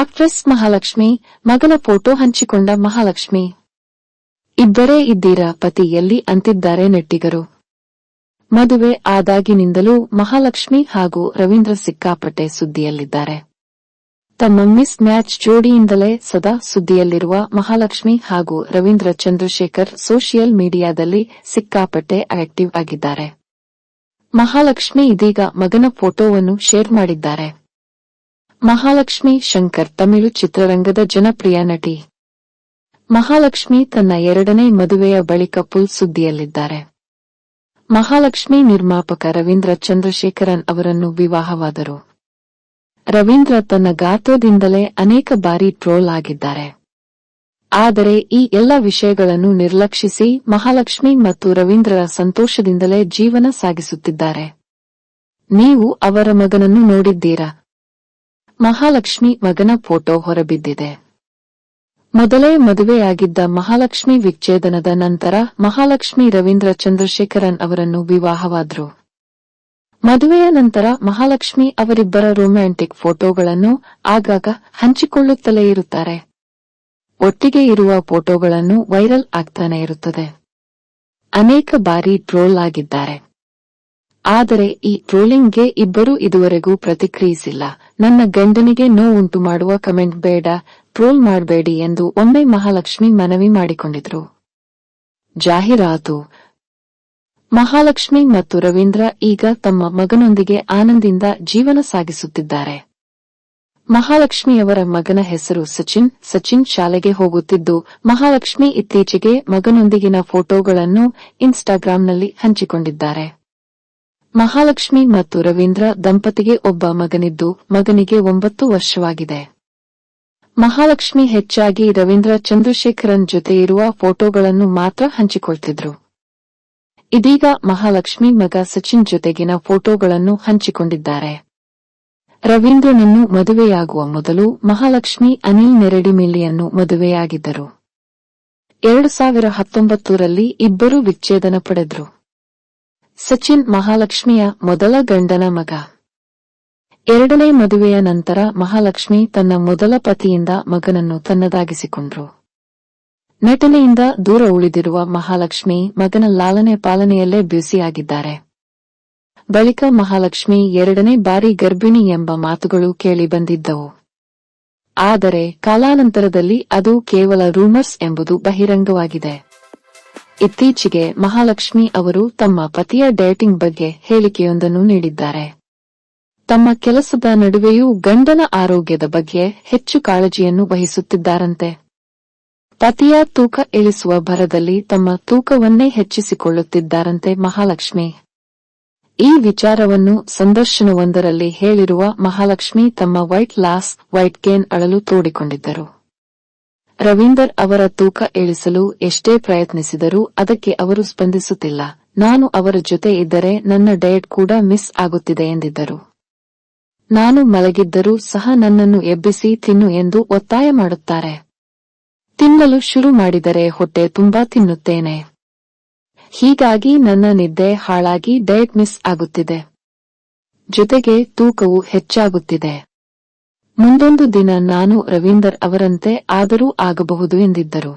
Actress Mahalakshmi, ಮಗನ photo ಹಂಚಿಕೊಂಡ ಮಹಾಲಕ್ಷ್ಮಿ. ಇಬ್ಬರೇ ಇದ್ದೀರಾ ಪತಿ, ಎಲ್ಲಿ ಅಂತಿದ್ದಾರೆ ನೆಟ್ಟಿಗರು? ಮದುವೆ ಆದಾಗಿನಿಂದಲೂ ಮಹಾಲಕ್ಷ್ಮಿ ಹಾಗೂ ರವೀಂದ್ರ ಸಿಕ್ಕಾಪಟ್ಟೆ ಸುದ್ದಿಯಲ್ಲಿದ್ದಾರೆ. ತಮ್ಮ ಮಿಸ್ ಮ್ಯಾಚ್ ಜೋಡಿಯಿಂದಲೇ ಸದಾ ಸುದ್ದಿಯಲ್ಲಿರುವ ಮಹಾಲಕ್ಷ್ಮಿ ಹಾಗೂ ರವೀಂದ್ರ ಚಂದ್ರಶೇಖರ್ ಸೋಷಿಯಲ್ ಮೀಡಿಯಾದಲ್ಲಿ ಸಿಕ್ಕಾಪಟ್ಟೆ ಆಕ್ಟಿವ್ ಆಗಿದ್ದಾರೆ. ಮಹಾಲಕ್ಷ್ಮಿ ಇದೀಗ ಮಗನ ಫೋಟೋವನ್ನು ಶೇರ್ ಮಾಡಿದ್ದಾರೆ. ಮಹಾಲಕ್ಷ್ಮಿ ಶಂಕರ್ ತಮಿಳು ಚಿತ್ರರಂಗದ ಜನಪ್ರಿಯ ನಟಿ. ಮಹಾಲಕ್ಷ್ಮಿ ತನ್ನ ಎರಡನೇ ಮದುವೆಯ ಬಳಿಕ ಪುಲ್ ಸುದ್ದಿಯಲ್ಲಿದ್ದಾರೆ. ಮಹಾಲಕ್ಷ್ಮಿ ನಿರ್ಮಾಪಕ ರವೀಂದ್ರ ಚಂದ್ರಶೇಖರನ್ ಅವರನ್ನು ವಿವಾಹವಾದರು. ರವೀಂದ್ರ ತನ್ನ ಗಾತ್ರದಿಂದಲೇ ಅನೇಕ ಬಾರಿ ಟ್ರೋಲ್ ಆಗಿದ್ದಾರೆ. ಆದರೆ ಈ ಎಲ್ಲ ವಿಷಯಗಳನ್ನು ನಿರ್ಲಕ್ಷಿಸಿ ಮಹಾಲಕ್ಷ್ಮಿ ಮತ್ತು ರವೀಂದ್ರರ ಸಂತೋಷದಿಂದಲೇ ಜೀವನ ಸಾಗಿಸುತ್ತಿದ್ದಾರೆ. ನೀವು ಅವರ ಮಗನನ್ನು ನೋಡಿದ್ದೀರಾ? ಮಹಾಲಕ್ಷ್ಮಿ ಮಗನ ಫೋಟೋ ಹೊರಬಿದ್ದಿದೆ. ಮೊದಲೇ ಮದುವೆಯಾಗಿದ್ದ ಮಹಾಲಕ್ಷ್ಮಿ ವಿಚ್ಛೇದನದ ನಂತರ ಮಹಾಲಕ್ಷ್ಮಿ ರವೀಂದ್ರ ಚಂದ್ರಶೇಖರನ್ ಅವರನ್ನು ವಿವಾಹವಾದರು. ಮದುವೆಯ ನಂತರ ಮಹಾಲಕ್ಷ್ಮಿ ಅವರಿಬ್ಬರ ರೊಮ್ಯಾಂಟಿಕ್ ಫೋಟೋಗಳನ್ನು ಆಗಾಗ ಹಂಚಿಕೊಳ್ಳುತ್ತಲೇ ಇರುತ್ತಾರೆ. ಒಟ್ಟಿಗೆ ಇರುವ ಫೋಟೋಗಳನ್ನು ವೈರಲ್ ಆಗ್ತಾನೆ ಇರುತ್ತದೆ. ಅನೇಕ ಬಾರಿ ಟ್ರೋಲ್ ಆಗಿದ್ದಾರೆ. ಆದರೆ ಈ ಟ್ರೋಲಿಂಗ್ಗೆ ಇಬ್ಬರೂ ಇದುವರೆಗೂ ಪ್ರತಿಕ್ರಿಯಿಸಿಲ್ಲ. ನನ್ನ ಗಂಡನಿಗೆ ನೋವುಂಟು ಮಾಡುವ ಕಮೆಂಟ್ ಬೇಡ, ಟ್ರೋಲ್ ಮಾಡಬೇಡಿ ಎಂದು ಒಮ್ಮೆ ಮಹಾಲಕ್ಷ್ಮಿ ಮನವಿ ಮಾಡಿಕೊಂಡಿದ್ರು. ಜಾಹೀರಾತು. ಮಹಾಲಕ್ಷ್ಮಿ ಮತ್ತು ರವೀಂದ್ರ ಈಗ ತಮ್ಮ ಮಗನೊಂದಿಗೆ ಆನಂದಿಂದ ಜೀವನ ಸಾಗಿಸುತ್ತಿದ್ದಾರೆ. ಮಹಾಲಕ್ಷ್ಮಿಯವರ ಮಗನ ಹೆಸರು ಸಚಿನ್. ಸಚಿನ್ ಶಾಲೆಗೆ ಹೋಗುತ್ತಿದ್ದು, ಮಹಾಲಕ್ಷ್ಮಿ ಇತ್ತೀಚೆಗೆ ಮಗನೊಂದಿಗಿನ ಫೋಟೋಗಳನ್ನು ಇನ್ಸ್ಟಾಗ್ರಾಂನಲ್ಲಿ ಹಂಚಿಕೊಂಡಿದ್ದಾರೆ. ಮಹಾಲಕ್ಷ್ಮಿ ಮತ್ತು ರವೀಂದ್ರ ದಂಪತಿಗೆ ಒಬ್ಬ ಮಗನಿದ್ದು ಮಗನಿಗೆ ಒಂಬತ್ತು ವರ್ಷವಾಗಿದೆ. ಮಹಾಲಕ್ಷ್ಮಿ ಹೆಚ್ಚಾಗಿ ರವೀಂದ್ರ ಚಂದ್ರಶೇಖರನ್ ಜೊತೆ ಇರುವ ಫೋಟೋಗಳನ್ನು ಮಾತ್ರ ಹಂಚಿಕೊಳ್ತಿದ್ರು. ಇದೀಗ ಮಹಾಲಕ್ಷ್ಮಿ ಮಗ ಸಚಿನ್ ಜೊತೆಗಿನ ಫೋಟೋಗಳನ್ನು ಹಂಚಿಕೊಂಡಿದ್ದಾರೆ. ರವೀಂದ್ರನನ್ನು ಮದುವೆಯಾಗುವ ಮೊದಲು ಮಹಾಲಕ್ಷ್ಮಿ ಅನಿಲ್ ನೆರಡಿಮಿಲ್ಲಿಯನ್ನು ಮದುವೆಯಾಗಿದ್ದರು. ಎರಡು ಸಾವಿರ ಹತ್ತೊಂಬತ್ತರಲ್ಲಿ ಇಬ್ಬರು ವಿಚ್ಛೇದನ ಪಡೆದ್ರು. ಸಚಿನ್ ಮಹಾಲಕ್ಷ್ಮಿಯ ಮೊದಲ ಗಂಡನ ಮಗ. ಎರಡನೇ ಮದುವೆಯ ನಂತರ ಮಹಾಲಕ್ಷ್ಮಿ ತನ್ನ ಮೊದಲ ಪತಿಯಿಂದ ಮಗನನ್ನು ತನ್ನದಾಗಿಸಿಕೊಂಡ್ರು. ನಟನೆಯಿಂದ ದೂರ ಉಳಿದಿರುವ ಮಹಾಲಕ್ಷ್ಮಿ ಮಗನ ಲಾಲನೆ ಪಾಲನೆಯಲ್ಲೇ ಬ್ಯುಸಿಯಾಗಿದ್ದಾರೆ. ಬಳಿಕ ಮಹಾಲಕ್ಷ್ಮಿ ಎರಡನೇ ಬಾರಿ ಗರ್ಭಿಣಿ ಎಂಬ ಮಾತುಗಳು ಕೇಳಿಬಂದಿದ್ದವು ಆದರೆ ಕಾಲಾನಂತರದಲ್ಲಿ ಅದು ಕೇವಲ ರೂಮರ್ಸ್ ಎಂಬುದು ಬಹಿರಂಗವಾಗಿದೆ. ಇತ್ತೀಚೆಗೆ ಮಹಾಲಕ್ಷ್ಮಿ ಅವರು ತಮ್ಮ ಪತಿಯ ಡೇಟಿಂಗ್ ಬಗ್ಗೆ ಹೇಳಿಕೆಯೊಂದನ್ನು ನೀಡಿದ್ದಾರೆ. ತಮ್ಮ ಕೆಲಸದ ನಡುವೆಯೂ ಗಂಡನ ಆರೋಗ್ಯದ ಬಗ್ಗೆ ಹೆಚ್ಚು ಕಾಳಜಿಯನ್ನು ವಹಿಸುತ್ತಿದ್ದಾರಂತೆ. ಪತಿಯ ತೂಕ ಇಳಿಸುವ ಭರದಲ್ಲಿ ತಮ್ಮ ತೂಕವನ್ನೇ ಹೆಚ್ಚಿಸಿಕೊಳ್ಳುತ್ತಿದ್ದಾರಂತೆ ಮಹಾಲಕ್ಷ್ಮಿ. ಈ ವಿಚಾರವನ್ನು ಸಂದರ್ಶನವೊಂದರಲ್ಲಿ ಹೇಳಿರುವ ಮಹಾಲಕ್ಷ್ಮಿ ತಮ್ಮ ವೈಟ್ ಲಾಸ್ ವೈಟ್ ಗೇನ್ ಅಳಲು ತೋಡಿಕೊಂಡಿದ್ದರು. ರವೀಂದರ್ ಅವರ ತೂಕ ಇಳಿಸಲು ಎಷ್ಟೇ ಪ್ರಯತ್ನಿಸಿದರೂ ಅದಕ್ಕೆ ಅವರು ಸ್ಪಂದಿಸುತ್ತಿಲ್ಲ. ನಾನು ಅವರ ಜೊತೆ ಇದ್ದರೆ ನನ್ನ ಡಯಟ್ ಕೂಡ ಮಿಸ್ ಆಗುತ್ತಿದೆ ಎಂದಿದ್ದರು. ನಾನು ಮಲಗಿದ್ದರೂ ಸಹ ನನ್ನನ್ನು ಎಬ್ಬಿಸಿ ತಿನ್ನು ಎಂದು ಒತ್ತಾಯ ಮಾಡುತ್ತಾರೆ. ತಿನ್ನಲು ಶುರು ಮಾಡಿದರೆ ಹೊಟ್ಟೆ ತುಂಬಾ ತಿನ್ನುತ್ತೇನೆ. ಹೀಗಾಗಿ ನನ್ನ ನಿದ್ದೆ ಹಾಳಾಗಿ ಡಯಟ್ ಮಿಸ್ ಆಗುತ್ತಿದೆ. ಜೊತೆಗೆ ತೂಕವು ಹೆಚ್ಚಾಗುತ್ತಿದೆ. ಮುಂದೊಂದು ದಿನ ನಾನು ರವೀಂದರ್ ಅವರಂತೆ ಆದರೂ ಆಗಬಹುದು ಎಂದಿದ್ದರು.